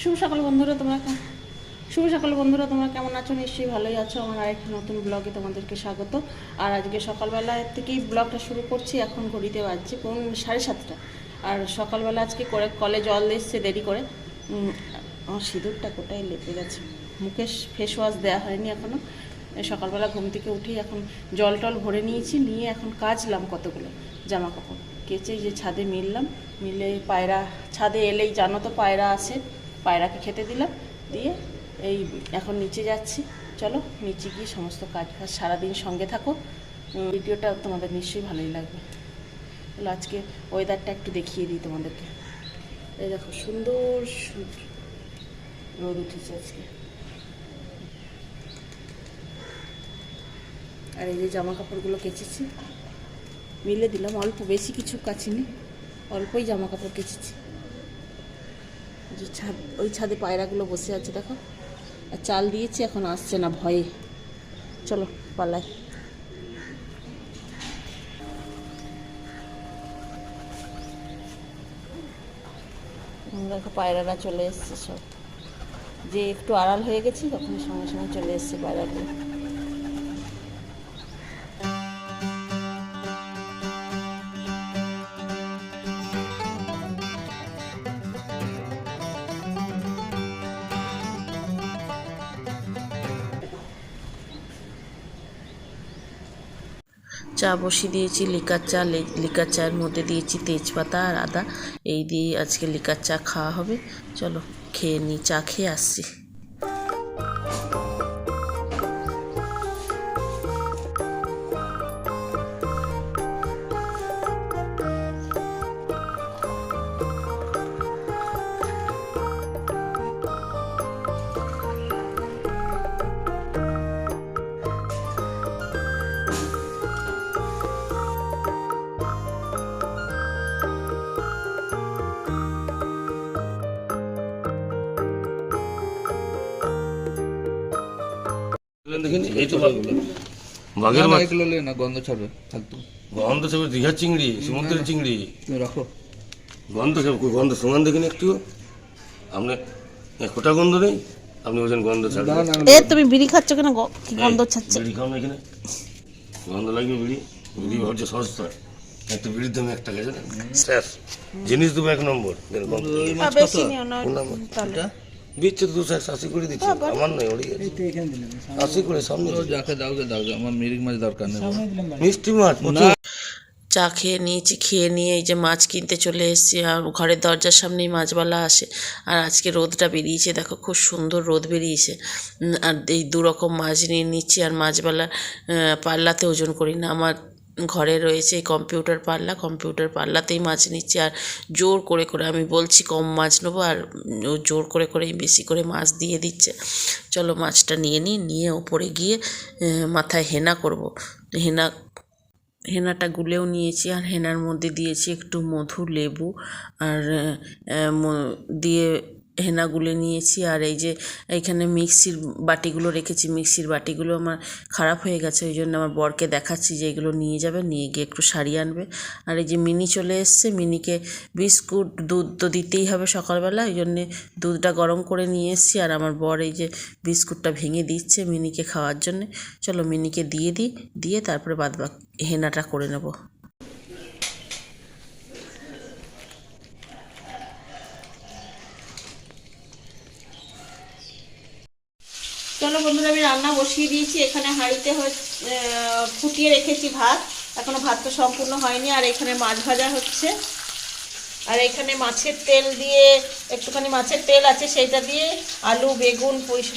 শুভ সকাল বন্ধুরা তোমরা শুভ সকাল বন্ধুরা, তোমরা কেমন আছো? নিশ্চয়ই ভালোই আছো। আমার আরেকটি নতুন ব্লগে তোমাদেরকে স্বাগত। আর আজকে সকালবেলা থেকেই ব্লগটা শুরু করছি। এখন ঘড়িতে বাজছে কোন সাড়ে সাতটা। আর সকালবেলা আজকে করে কলে জল এসছে দেরি করে। আমার সিঁদুরটা কোটায় লেপে গেছে? মুখে ফেস ওয়াশ দেওয়া হয়নি এখনও সকালবেলা ঘুম থেকে উঠেই এখন জল টল ভরে নিয়েছি। নিয়ে এখন কাচলাম কতগুলো জামা কাপড় কেচে যে ছাদে মিললাম। মিলে পায়রা, ছাদে এলেই জানো তো পায়রা আছে। পায়রাকে খেতে দিলাম। দিয়ে এই, এখন নিচে যাচ্ছি। চলো, নিচে গিয়ে সমস্ত কাজ ফাজ সারাদিন সঙ্গে থাকো। ভিডিওটা তোমাদের নিশ্চয়ই ভালোই লাগবে। চলো, আজকে ওয়েদারটা একটু দেখিয়ে দিই তোমাদেরকে। এই দেখো, সুন্দর রোদ উঠেছে আজকে। আর এই যে জামা কাপড়গুলো কেচেছি, মিলে দিলাম, অল্প, বেশি কিছু কাচিনি, অল্পই জামা কাপড় কেচেছি যে ছাদ, ওই ছাদে পায়রাগুলো বসে আছে, দেখো। চাল দিয়েছি, এখন আসছে না, ভয়ে। চলো, পালাই। দেখো, পায়রারা চলে এসছে সব। যে একটু আড়াল হয়ে গেছি তখন সঙ্গে সঙ্গে চলে এসছে পায়রাগুলো। চা বসিয়ে দিয়েছি, লিকার চা লিকার চায়ের মধ্যে দিয়েছি তেজপাতা আর আদা। এই দিয়ে আজকে লিকার চা খাওয়া হবে। চলো, খেয়ে নিই চা খেয়ে আসছি। দেখিনি এই তো বাঘের না, না, এগুলো না গন্ধ ছাড়বে ফালতু গন্ধ সব দীঘার চিংড়ি সমুদ্রের চিংড়ি। রাখো। গন্ধ সব গন্ধ? সমান দেখিনি একটু আপনি কোটা গন্ধ নেই? আপনি বলছেন গন্ধ না এ তুমি বিড়ি খাচ্ছ কেন? গন্ধ ছাড়ছে? বিড়ি খাও না এখানে। গন্ধ লাগবে বিড়ি? বিড়ি ভাবছে সস্তা। একটা বিড়ির দাম এক টাকা জানেন জিনিস দেবো এক নম্বর। তো দুশো একশো আশি করে দিচ্ছে। আমার নয় ওড়ি আশি করে সামনে যাকে দাও দাও আমার মিরিক মাছ দরকার নেই। মিষ্টি মাছ চা খেয়ে নিয়েছি খেয়ে নিয়ে এই যে মাছ কিনতে চলে এসেছি আর ঘরের দরজার সামনেই মাছবালা আসে। আর আজকে রোদটা বেরিয়েছে দেখো খুব সুন্দর রোদ বেরিয়েছে। আর এই দুরকম মাছ নিয়ে নিচ্ছি আর মাছবালা পাল্লাতে ওজন করি না। আমার ঘরে রয়েছে কম্পিউটার পাল্লা কম্পিউটার পাল্লাতেই মাছ নিচ্ছি আর জোর করে করে আমি বলছি কম মাছ নেব আর ও জোর করে করেই বেশি করে মাছ দিয়ে দিচ্ছে। চলো মাছটা নিয়ে নিই, নিয়ে ওপরে গিয়ে মাথায় হেনা করব। হেনা, হেনাটা গুলেও নিয়েছি আর হেনার মধ্যে দিয়েছি একটু মধু, লেবু আর দিয়ে হেনা গুলে নিয়েছি আর এই যে এইখানে মিক্সির বাটিগুলো রেখেছি। মিক্সির বাটিগুলো আমার খারাপ হয়ে গেছে, ওই জন্য আমার বরকে দেখাচ্ছি যে এগুলো নিয়ে যাবে, নিয়ে গিয়ে একটু সারিয়ে আনবে। আর এই যে মিনি চলে এসছে, মিনিকে বিস্কুট, দুধ তো দিতেই হবে সকালবেলা, ওই জন্যে দুধটা গরম করে নিয়ে এসছি। আর আমার বর এই যে বিস্কুটটা ভেঙে দিচ্ছে মিনিকে খাওয়ার জন্যে। চলো মিনিকে দিয়ে দিই, দিয়ে তারপরে বাদ হেনাটা করে নেব। চলো বন্ধুরা, আমি রান্না বসিয়ে দিয়েছি। এখানে হাঁড়িতে ফুটিয়ে রেখেছি ভাত। এখনও ভাত তো সম্পূর্ণ হয়নি, আর এখানে মাছ ভাজা হচ্ছে। আর এখানে মাছের তেল দিয়ে, একটুখানি মাছের তেল আছে, সেইটা দিয়ে আলু, বেগুন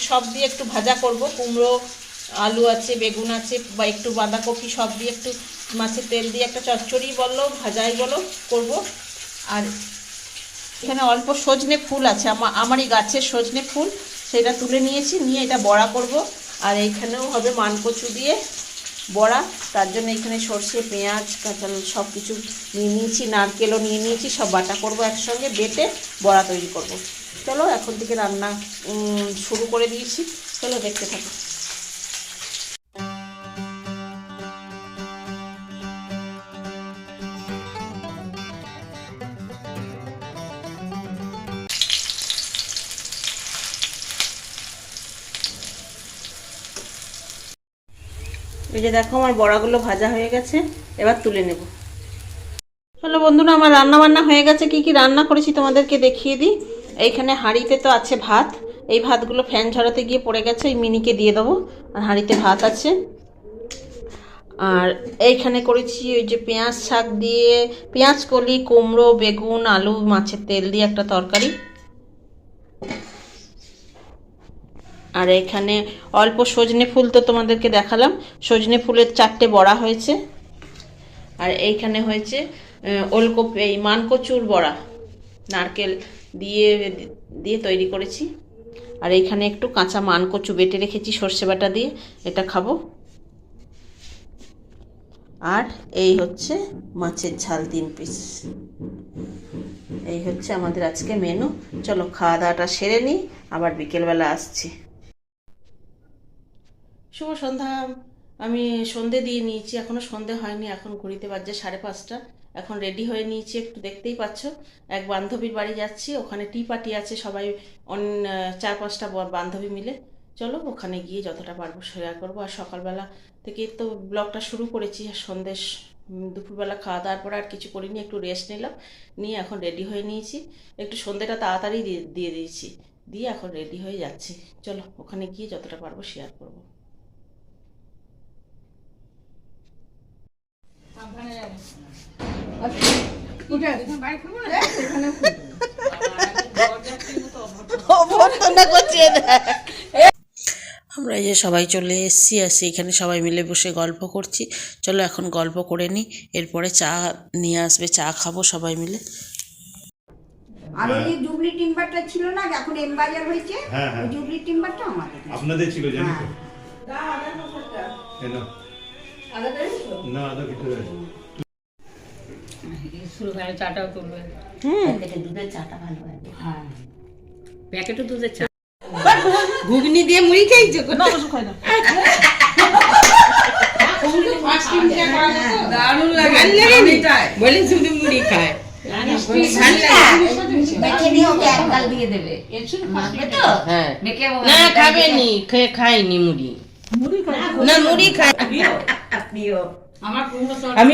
সব দিয়ে একটু ভাজা করব। কুমড়ো, আলু আছে, বেগুন আছে, বা একটু বাঁধাকপি সব দিয়ে একটু মাছের তেল দিয়ে একটা চচ্চড়ি বলো, ভাজাই বলো, করব। আর এখানে অল্প সজনে ফুল আছে আমার আমারই গাছের সজনে ফুল। সেটা তুলে নিয়েছি, নিয়ে এটা বড়া করব। আর এইখানেও হবে মানকচু দিয়ে বড়া। তার জন্য এখানে সর্ষে, পেঁয়াজ কাঁচা সব কিছু নিয়ে নিয়েছি, নারকেলও নিয়ে নিয়েছি, সব বাটা করব একসঙ্গে, বেটে বড়া তৈরি করব। চলো, এখন থেকে রান্না শুরু করে দিয়েছি। চলো, দেখতে থাকো। এই যে দেখো, আমার বড়াগুলো ভাজা হয়ে গেছে, এবার তুলে নেব। চলো বন্ধুরা, আমার রান্না বান্না হয়ে গেছে। কি কি রান্না করেছি তোমাদেরকে দেখিয়ে দিই। এইখানে হাঁড়িতে তো আছে ভাত। এই ভাতগুলো ফ্যান ঝরাতে গিয়ে পড়ে গেছে এই মিনিকে দিয়ে দেবো। আর হাঁড়িতে ভাত আছে। আর এইখানে করেছি ওই যে পেঁয়াজ শাক দিয়ে, পেঁয়াজ, কলি, কুমড়ো, বেগুন, আলু, মাছের তেল দিয়ে একটা তরকারি। আর এখানে অল্প সজনে ফুল তো তোমাদেরকে দেখালাম। সজনে ফুলের চারটে বড়া হয়েছে। আর এইখানে হয়েছে ওলকপি, এই মানকচুর বড়া, নারকেল দিয়ে দিয়ে তৈরি করেছি। আর এইখানে একটু কাঁচা মানকচু বেটে রেখেছি সর্ষে বাটা দিয়ে, এটা খাব। আর এই হচ্ছে মাছের ঝাল তিন পিস। এই হচ্ছে আমাদের আজকে মেনু। চলো খাওয়া দাওয়াটা সেরে নিই, আবার বিকেলবেলা আসছি। শুভ সন্ধ্যা, আমি সন্ধে দিয়ে নিয়েছি, এখনও সন্ধে হয়নি, এখন ঘড়িতে বাজছে সাড়ে পাঁচটা। এখন রেডি হয়ে নিয়েছি, একটু দেখতেই পাচ্ছ। এক বান্ধবীর বাড়ি যাচ্ছি, ওখানে টি পার্টি আছে, সবাই অন চার পাঁচটা বান্ধবী মিলে। চলো, ওখানে গিয়ে যতটা পারব শেয়ার করব। আর সকালবেলা থেকে তো ব্লগটা শুরু করেছি, আর সন্দেশ দুপুরবেলা খাওয়া দাওয়ার পরে আর কিছু করিনি, একটু রেস্ট নিলাম। নিয়ে এখন রেডি হয়ে নিয়েছি। একটু সন্ধ্যেটা তাড়াতাড়ি দিয়ে দিয়ে দিয়েছি। দিয়ে এখন রেডি হয়ে যাচ্ছি। চলো, ওখানে গিয়ে যতটা পারব শেয়ার করব। আমরা এই যে সবাই চলে এসেছি আসি এখানে সবাই মিলে বসে গল্প করছি। চলো এখন গল্প করে নিই এরপরে চা নিয়ে আসবে চা খাব সবাই মিলে। আর ওই জুবলি টিম্বারটা ছিল না এখন এম বাজার হয়েছে হ্যাঁ, হ্যাঁ। জুবলি টিম্বারটা আমাদের আপনাদের ছিল জানি তো। হ্যাঁ। না আদা কিছু শুরু করে চাটাও তুলবে। দুধের চাটা ভালো হয়। হ্যাঁ। প্যাকেটও দুধের চা। ঘুগনি দিয়ে মুড়ি খেয়েছো না দারুণ লাগে। বলি শুধু মুড়ি খায়। হ্যাঁ। না খেয়ে খায়নি মুড়ি। না মুড়ি খায়। প্রিয়। আমি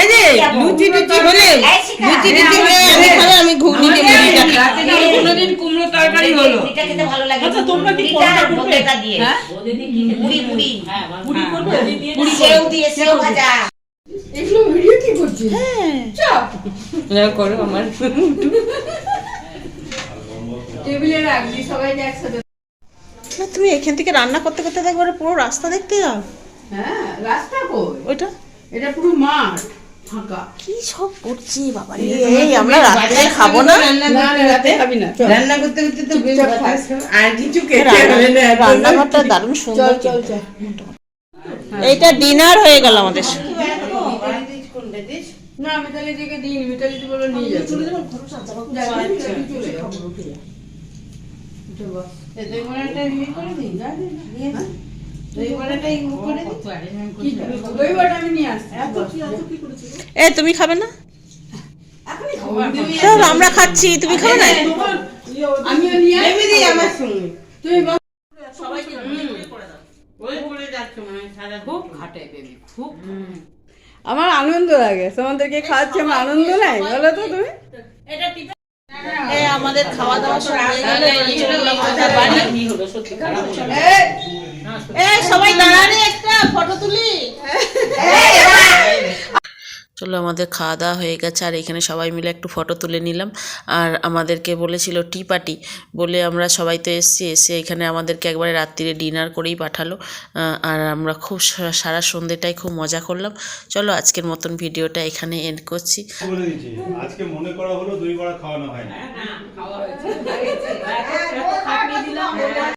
এই যে লুচি টুচি হলে লুচি টুচি হলে আমি খাবে আমি ঘুগনি দিয়ে কোনোদিন কুমড়ো তরকারি হলো। এটা খেতে ভালো লাগে। আচ্ছা তোমরা কি পরোটা দিয়ে। মুড়ি মুড়ি। মুড়ি করবে? মুড়ি সেও দিয়ে সেও ভাজা। না করো আমার। না তুমি এখান থেকে রান্না করতে করতে একবারে পুরো রাস্তা দেখতে যাও। হ্যাঁ রাস্তা কই? ওইটা? এটা পুরো মাঠ কি সব করছি বাবা এই আমরা রাত্রে খাব না? না না রাতে খাবি না। রান্না করতে করতে তো আর কিছু খেতে হবে না রান্নাঘরটা দারুণ সুন্দর চল চল এইটা ডিনার হয়ে গেল আমাদের। না মিতালি দিকে দিন মিতালি দি বলো নিয়ে যাবে চলে যাব। চলে যাব। উঠে বস। এ দই বড়াটা ইয়ে করে দিই, নিয়ে করে দিই। এ তুমি খাবে না? চল, আমরা খাচ্ছি। তুমি খাবে না? আমার আনন্দ লাগে। তোমাদেরকে খাওয়াচ্ছি আমার আনন্দ নাই? বলো তো তুমি। আমাদের খাওয়া দাওয়া হয়ে গেল সবাই দাঁড়ানি একটা ফটো তুলি চলো আমাদের খাওয়া দাওয়া হয়ে গেছে আর এখানে সবাই মিলে একটু ফটো তুলে নিলাম। আর আমাদেরকে বলেছিল টি পার্টি বলে আমরা সবাই তো এসছি এসে এখানে আমাদেরকে একবারে রাত্রিরে ডিনার করেই পাঠালো। আর আমরা খুব সারা সন্ধ্যেটাই খুব মজা করলাম। চলো আজকের মতন ভিডিওটা এখানে এন্ড করছি। আজকে মনে করা হলো দই বড়া খাওয়ানো হয় না